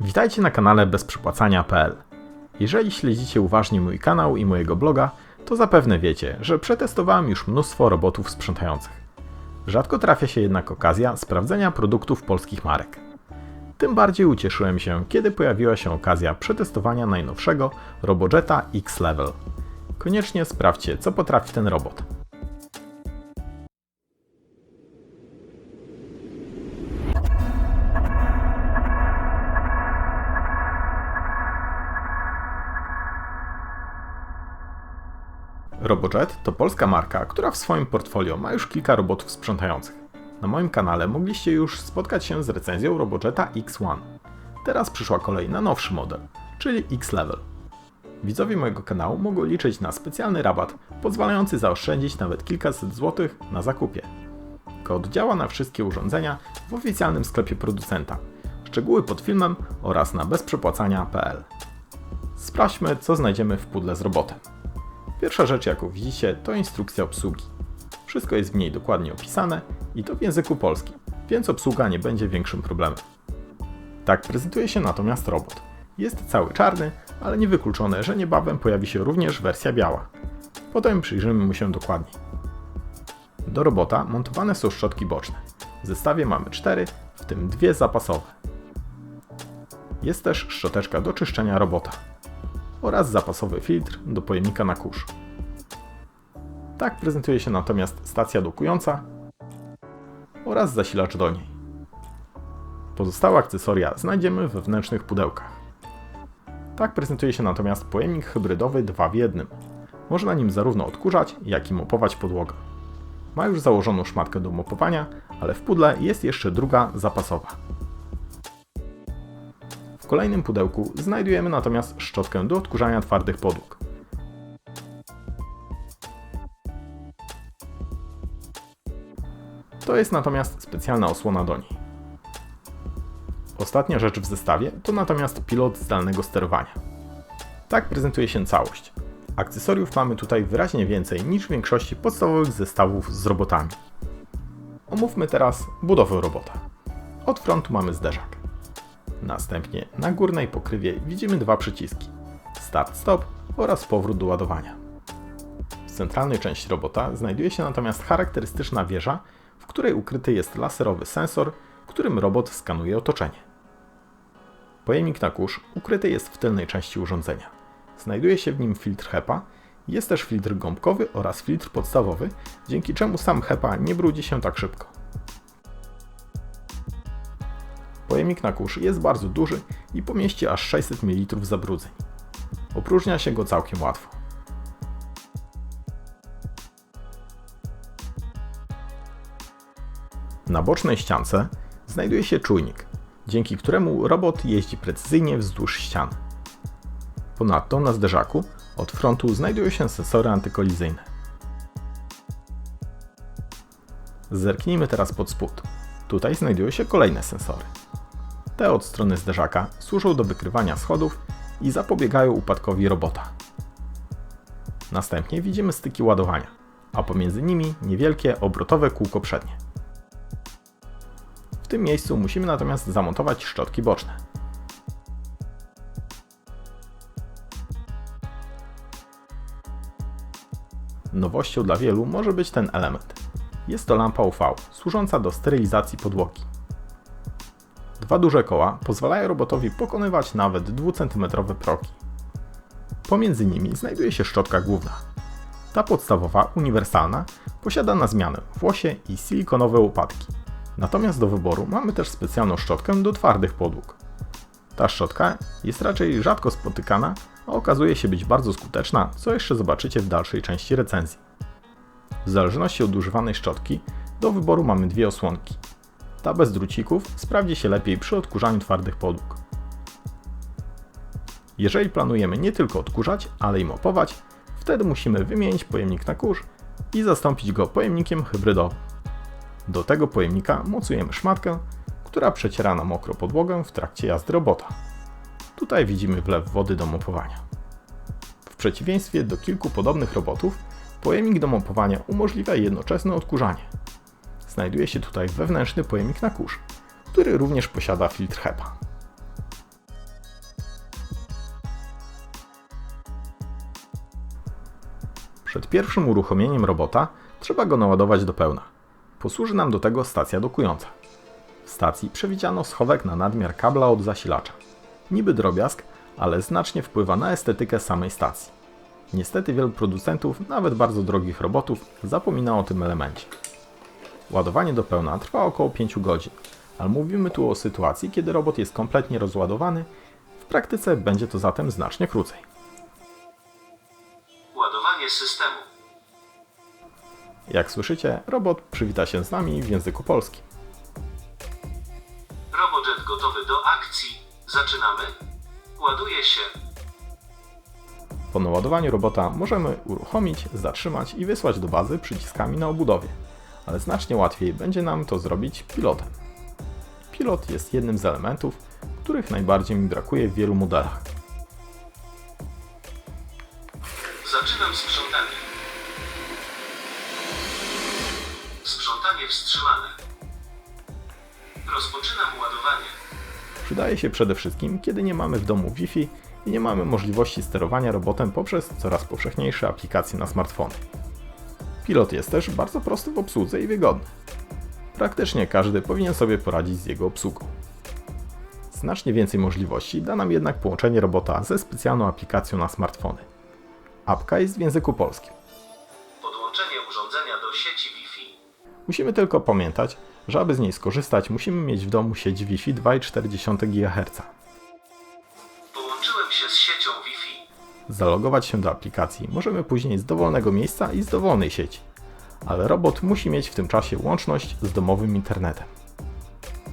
Witajcie na kanale bezprzypłacania.pl. Jeżeli śledzicie uważnie mój kanał i mojego bloga, to zapewne wiecie, że przetestowałem już mnóstwo robotów sprzątających. Rzadko trafia się jednak okazja sprawdzenia produktów polskich marek. Tym bardziej ucieszyłem się, kiedy pojawiła się okazja przetestowania najnowszego Robojeta X-Level. Koniecznie sprawdźcie, co potrafi ten robot. Robojet to polska marka, która w swoim portfolio ma już kilka robotów sprzątających. Na moim kanale mogliście już spotkać się z recenzją Robojeta X1. Teraz przyszła kolej na nowszy model, czyli X-Level. Widzowie mojego kanału mogą liczyć na specjalny rabat, pozwalający zaoszczędzić nawet kilkaset złotych na zakupie. Kod działa na wszystkie urządzenia w oficjalnym sklepie producenta. Szczegóły pod filmem oraz na bezprzepłacania.pl. Sprawdźmy, co znajdziemy w pudle z robotem. Pierwsza rzecz, jaką widzicie, to instrukcja obsługi. Wszystko jest w niej dokładnie opisane i to w języku polskim, więc obsługa nie będzie większym problemem. Tak prezentuje się natomiast robot. Jest cały czarny, ale niewykluczone, że niebawem pojawi się również wersja biała. Potem przyjrzymy mu się dokładniej. Do robota montowane są szczotki boczne. W zestawie mamy cztery, w tym dwie zapasowe. Jest też szczoteczka do czyszczenia robota oraz zapasowy filtr do pojemnika na kurz. Tak prezentuje się natomiast stacja dokująca oraz zasilacz do niej. Pozostałe akcesoria znajdziemy w wewnętrznych pudełkach. Tak prezentuje się natomiast pojemnik hybrydowy 2 w 1. Można nim zarówno odkurzać, jak i mopować podłogę. Ma już założoną szmatkę do mopowania, ale w pudle jest jeszcze druga zapasowa. Kolejnym pudełku znajdujemy natomiast szczotkę do odkurzania twardych podłóg. To jest natomiast specjalna osłona do niej. Ostatnia rzecz w zestawie to natomiast pilot zdalnego sterowania. Tak prezentuje się całość. Akcesoriów mamy tutaj wyraźnie więcej niż w większości podstawowych zestawów z robotami. Omówmy teraz budowę robota. Od frontu mamy zderzak. Następnie na górnej pokrywie widzimy dwa przyciski: Start-Stop oraz powrót do ładowania. W centralnej części robota znajduje się natomiast charakterystyczna wieża, w której ukryty jest laserowy sensor, którym robot skanuje otoczenie. Pojemnik na kurz ukryty jest w tylnej części urządzenia. Znajduje się w nim filtr HEPA, jest też filtr gąbkowy oraz filtr podstawowy, dzięki czemu sam HEPA nie brudzi się tak szybko. Pojemnik na kurz jest bardzo duży i pomieści aż 600 ml zabrudzeń. Opróżnia się go całkiem łatwo. Na bocznej ściance znajduje się czujnik, dzięki któremu robot jeździ precyzyjnie wzdłuż ścian. Ponadto na zderzaku od frontu znajdują się sensory antykolizyjne. Zerknijmy teraz pod spód. Tutaj znajdują się kolejne sensory. Te od strony zderzaka służą do wykrywania schodów i zapobiegają upadkowi robota. Następnie widzimy styki ładowania, a pomiędzy nimi niewielkie obrotowe kółko przednie. W tym miejscu musimy natomiast zamontować szczotki boczne. Nowością dla wielu może być ten element. Jest to lampa UV, służąca do sterylizacji podłogi. Dwa duże koła pozwalają robotowi pokonywać nawet 2 cm progi. Pomiędzy nimi znajduje się szczotka główna. Ta podstawowa, uniwersalna, posiada na zmianę włosie i silikonowe łopatki. Natomiast do wyboru mamy też specjalną szczotkę do twardych podłóg. Ta szczotka jest raczej rzadko spotykana, a okazuje się być bardzo skuteczna, co jeszcze zobaczycie w dalszej części recenzji. W zależności od używanej szczotki, do wyboru mamy dwie osłonki. Ta bez drucików sprawdzi się lepiej przy odkurzaniu twardych podłóg. Jeżeli planujemy nie tylko odkurzać, ale i mopować, wtedy musimy wymienić pojemnik na kurz i zastąpić go pojemnikiem hybrydowym. Do tego pojemnika mocujemy szmatkę, która przeciera na mokro podłogę w trakcie jazdy robota. Tutaj widzimy wlew wody do mopowania. W przeciwieństwie do kilku podobnych robotów, pojemnik do mopowania umożliwia jednoczesne odkurzanie znajduje się tutaj wewnętrzny pojemnik na kurz, który również posiada filtr HEPA. Przed pierwszym uruchomieniem robota trzeba go naładować do pełna. Posłuży nam do tego stacja dokująca. W stacji przewidziano schowek na nadmiar kabla od zasilacza. Niby drobiazg, ale znacznie wpływa na estetykę samej stacji. Niestety wielu producentów, nawet bardzo drogich robotów, zapomina o tym elemencie. Ładowanie do pełna trwa około 5 godzin, ale mówimy tu o sytuacji, kiedy robot jest kompletnie rozładowany. W praktyce będzie to zatem znacznie krócej. Ładowanie systemu. Jak słyszycie, robot przywita się z nami w języku polskim. Robojet gotowy do akcji. Zaczynamy. Ładuje się. Po naładowaniu robota możemy uruchomić, zatrzymać i wysłać do bazy przyciskami na obudowie, ale znacznie łatwiej będzie nam to zrobić pilotem. Pilot jest jednym z elementów, których najbardziej mi brakuje w wielu modelach. Zaczynam sprzątanie. Sprzątanie wstrzymane. Rozpoczynam ładowanie. Przydaje się przede wszystkim, kiedy nie mamy w domu Wi-Fi i nie mamy możliwości sterowania robotem poprzez coraz powszechniejsze aplikacje na smartfony. Pilot jest też bardzo prosty w obsłudze i wygodny. Praktycznie każdy powinien sobie poradzić z jego obsługą. Znacznie więcej możliwości da nam jednak połączenie robota ze specjalną aplikacją na smartfony. Apka jest w języku polskim. Podłączenie urządzenia do sieci Wi-Fi. Musimy tylko pamiętać, że aby z niej skorzystać, musimy mieć w domu sieć Wi-Fi 2,4 GHz. Połączyłem się z siecią Wi-Fi. Zalogować się do aplikacji możemy później z dowolnego miejsca i z dowolnej sieci, ale robot musi mieć w tym czasie łączność z domowym internetem.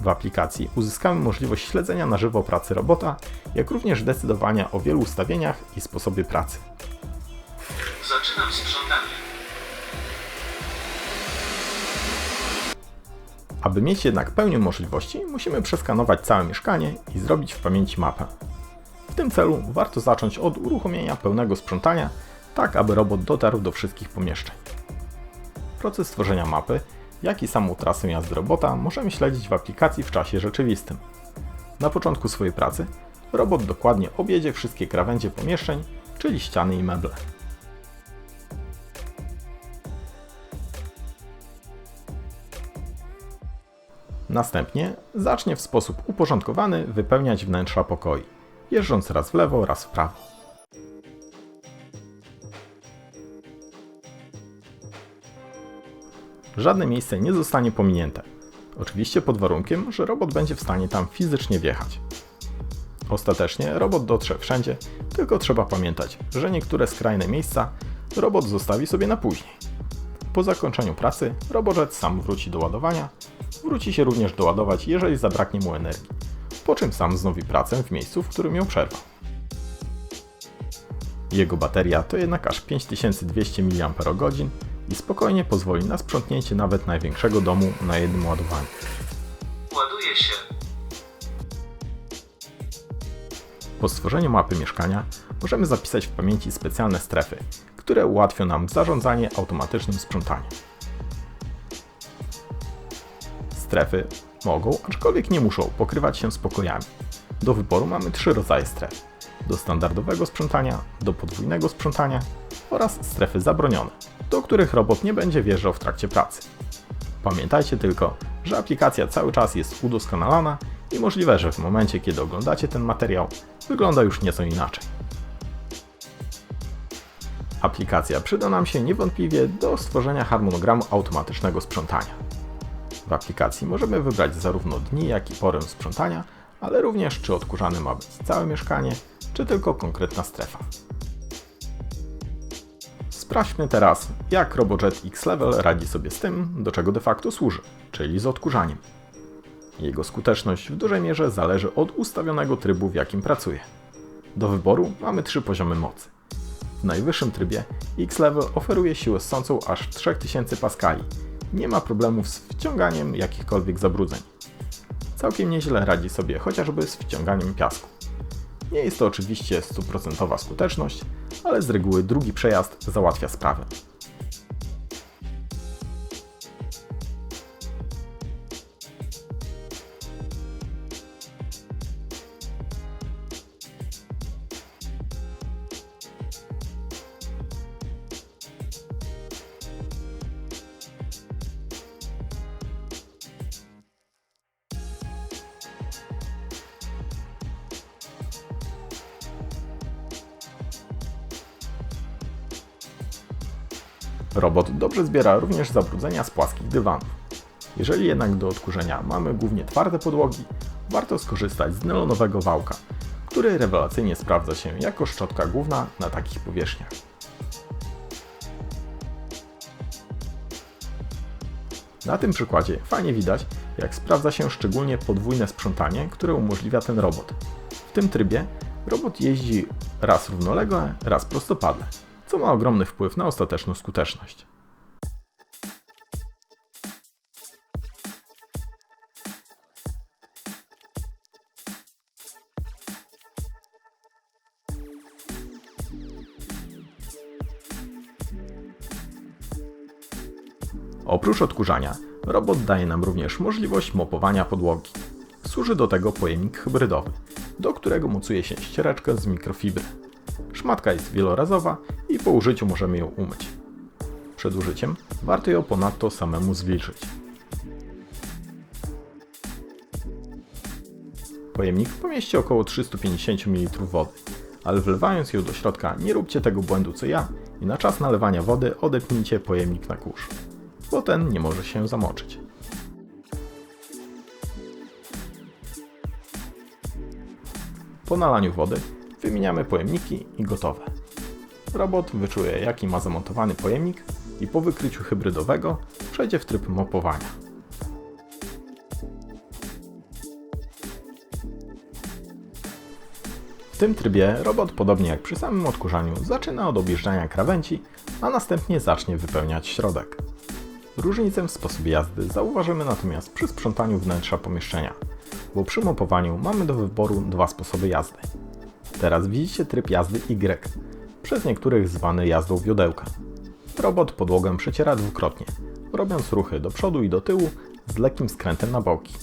W aplikacji uzyskamy możliwość śledzenia na żywo pracy robota, jak również decydowania o wielu ustawieniach i sposobie pracy. Zaczynam sprzątanie. Aby mieć jednak pełnię możliwości, musimy przeskanować całe mieszkanie i zrobić w pamięci mapę. Tym celu warto zacząć od uruchomienia pełnego sprzątania, tak aby robot dotarł do wszystkich pomieszczeń. Proces tworzenia mapy, jak i samą trasę jazdy robota możemy śledzić w aplikacji w czasie rzeczywistym. Na początku swojej pracy robot dokładnie objedzie wszystkie krawędzie pomieszczeń, czyli ściany i meble. Następnie zacznie w sposób uporządkowany wypełniać wnętrza pokoi, jeżdżąc raz w lewo, raz w prawo. Żadne miejsce nie zostanie pominięte. Oczywiście pod warunkiem, że robot będzie w stanie tam fizycznie wjechać. Ostatecznie robot dotrze wszędzie, tylko trzeba pamiętać, że niektóre skrajne miejsca robot zostawi sobie na później. Po zakończeniu pracy robożec sam wróci do ładowania, wróci się również doładować, jeżeli zabraknie mu energii, po czym sam wznowi pracę w miejscu, w którym ją przerwał. Jego bateria to jednak aż 5200 mAh i spokojnie pozwoli na sprzątnięcie nawet największego domu na jednym ładowaniu. Ładuje się. Po stworzeniu mapy mieszkania możemy zapisać w pamięci specjalne strefy, które ułatwią nam zarządzanie automatycznym sprzątaniem. Strefy mogą, aczkolwiek nie muszą, pokrywać się z pokojami. Do wyboru mamy trzy rodzaje stref: do standardowego sprzątania, do podwójnego sprzątania oraz strefy zabronione, do których robot nie będzie wjeżdżał w trakcie pracy. Pamiętajcie tylko, że aplikacja cały czas jest udoskonalana i możliwe, że w momencie, kiedy oglądacie ten materiał, wygląda już nieco inaczej. Aplikacja przyda nam się niewątpliwie do stworzenia harmonogramu automatycznego sprzątania. W aplikacji możemy wybrać zarówno dni, jak i porę sprzątania, ale również czy odkurzane ma być całe mieszkanie, czy tylko konkretna strefa. Sprawdźmy teraz, jak RoboJet X-Level radzi sobie z tym, do czego de facto służy, czyli z odkurzaniem. Jego skuteczność w dużej mierze zależy od ustawionego trybu, w jakim pracuje. Do wyboru mamy trzy poziomy mocy. W najwyższym trybie X-Level oferuje siłę ssącą aż 3000 paskali. Nie ma problemów z wciąganiem jakichkolwiek zabrudzeń. Całkiem nieźle radzi sobie chociażby z wciąganiem piasku. Nie jest to oczywiście stuprocentowa skuteczność, ale z reguły drugi przejazd załatwia sprawę. Robot dobrze zbiera również zabrudzenia z płaskich dywanów. Jeżeli jednak do odkurzenia mamy głównie twarde podłogi, warto skorzystać z nylonowego wałka, który rewelacyjnie sprawdza się jako szczotka główna na takich powierzchniach. Na tym przykładzie fajnie widać, jak sprawdza się szczególnie podwójne sprzątanie, które umożliwia ten robot. W tym trybie robot jeździ raz równolegle, raz prostopadle, co ma ogromny wpływ na ostateczną skuteczność. Oprócz odkurzania, robot daje nam również możliwość mopowania podłogi. Służy do tego pojemnik hybrydowy, do którego mocuje się ściereczkę z mikrofibry. Szmatka jest wielorazowa po użyciu możemy ją umyć. Przed użyciem warto ją ponadto samemu zwilżyć. Pojemnik pomieści około 350 ml wody, ale wlewając ją do środka nie róbcie tego błędu co ja i na czas nalewania wody odepnijcie pojemnik na kurz, bo ten nie może się zamoczyć. Po nalaniu wody wymieniamy pojemniki i gotowe. Robot wyczuje jaki ma zamontowany pojemnik i po wykryciu hybrydowego przejdzie w tryb mopowania. W tym trybie robot, podobnie jak przy samym odkurzaniu, zaczyna od objeżdżania krawędzi, a następnie zacznie wypełniać środek. Różnicę w sposobie jazdy zauważymy natomiast przy sprzątaniu wnętrza pomieszczenia, bo przy mopowaniu mamy do wyboru dwa sposoby jazdy. Teraz widzicie tryb jazdy Y, przez niektórych zwany jazdą wiodełka. Robot podłogę przeciera dwukrotnie, robiąc ruchy do przodu i do tyłu z lekkim skrętem na boki.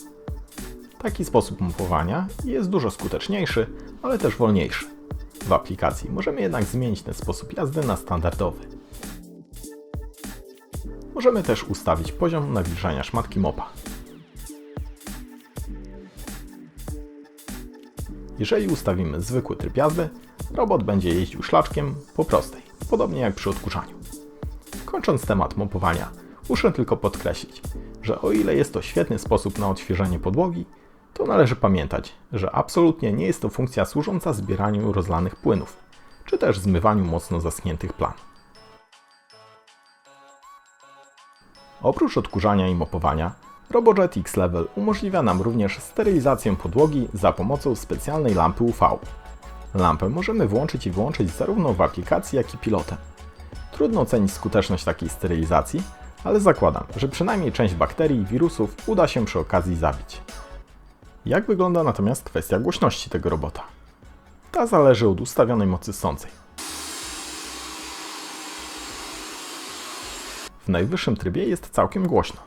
Taki sposób mopowania jest dużo skuteczniejszy, ale też wolniejszy. W aplikacji możemy jednak zmienić ten sposób jazdy na standardowy. Możemy też ustawić poziom nawilżania szmatki mopa. Jeżeli ustawimy zwykły tryb jazdy, robot będzie jeździł szlaczkiem po prostej, podobnie jak przy odkurzaniu. Kończąc temat mopowania, muszę tylko podkreślić, że o ile jest to świetny sposób na odświeżenie podłogi, to należy pamiętać, że absolutnie nie jest to funkcja służąca zbieraniu rozlanych płynów, czy też zmywaniu mocno zaschniętych plan. Oprócz odkurzania i mopowania, RoboJet X-Level umożliwia nam również sterylizację podłogi za pomocą specjalnej lampy UV. Lampę możemy włączyć i wyłączyć zarówno w aplikacji, jak i pilotem. Trudno ocenić skuteczność takiej sterylizacji, ale zakładam, że przynajmniej część bakterii i wirusów uda się przy okazji zabić. Jak wygląda natomiast kwestia głośności tego robota? Ta zależy od ustawionej mocy sącej. W najwyższym trybie jest całkiem głośno,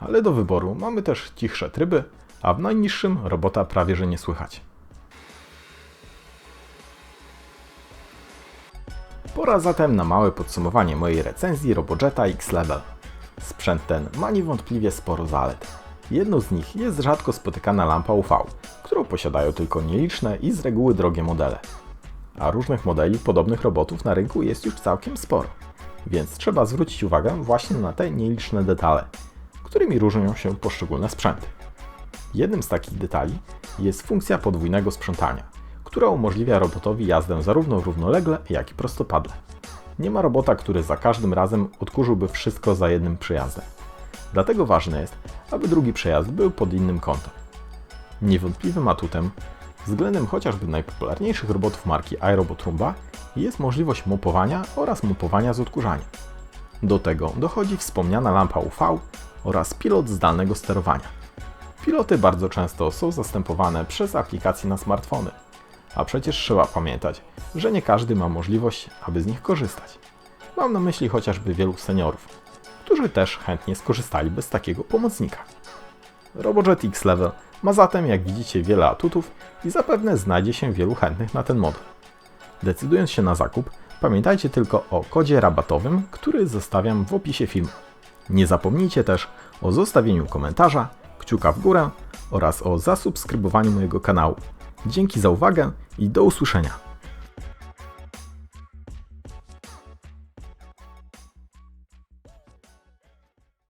ale do wyboru mamy też cichsze tryby, a w najniższym robota prawie że nie słychać. Pora zatem na małe podsumowanie mojej recenzji RoboJeta X-Level. Sprzęt ten ma niewątpliwie sporo zalet. Jedną z nich jest rzadko spotykana lampa UV, którą posiadają tylko nieliczne i z reguły drogie modele. A różnych modeli podobnych robotów na rynku jest już całkiem sporo, więc trzeba zwrócić uwagę właśnie na te nieliczne detale, którymi różnią się poszczególne sprzęty. Jednym z takich detali jest funkcja podwójnego sprzątania, która umożliwia robotowi jazdę zarówno równolegle, jak i prostopadle. Nie ma robota, który za każdym razem odkurzyłby wszystko za jednym przejazdem. Dlatego ważne jest, aby drugi przejazd był pod innym kątem. Niewątpliwym atutem, względem chociażby najpopularniejszych robotów marki iRobot Roomba, jest możliwość mopowania oraz mopowania z odkurzaniem. Do tego dochodzi wspomniana lampa UV oraz pilot zdalnego sterowania. Piloty bardzo często są zastępowane przez aplikacje na smartfony, a przecież trzeba pamiętać, że nie każdy ma możliwość, aby z nich korzystać. Mam na myśli chociażby wielu seniorów, którzy też chętnie skorzystaliby z takiego pomocnika. RoboJet X-Level ma zatem, jak widzicie, wiele atutów i zapewne znajdzie się wielu chętnych na ten model. Decydując się na zakup, pamiętajcie tylko o kodzie rabatowym, który zostawiam w opisie filmu. Nie zapomnijcie też o zostawieniu komentarza, kciuka w górę oraz o zasubskrybowaniu mojego kanału. Dzięki za uwagę i do usłyszenia.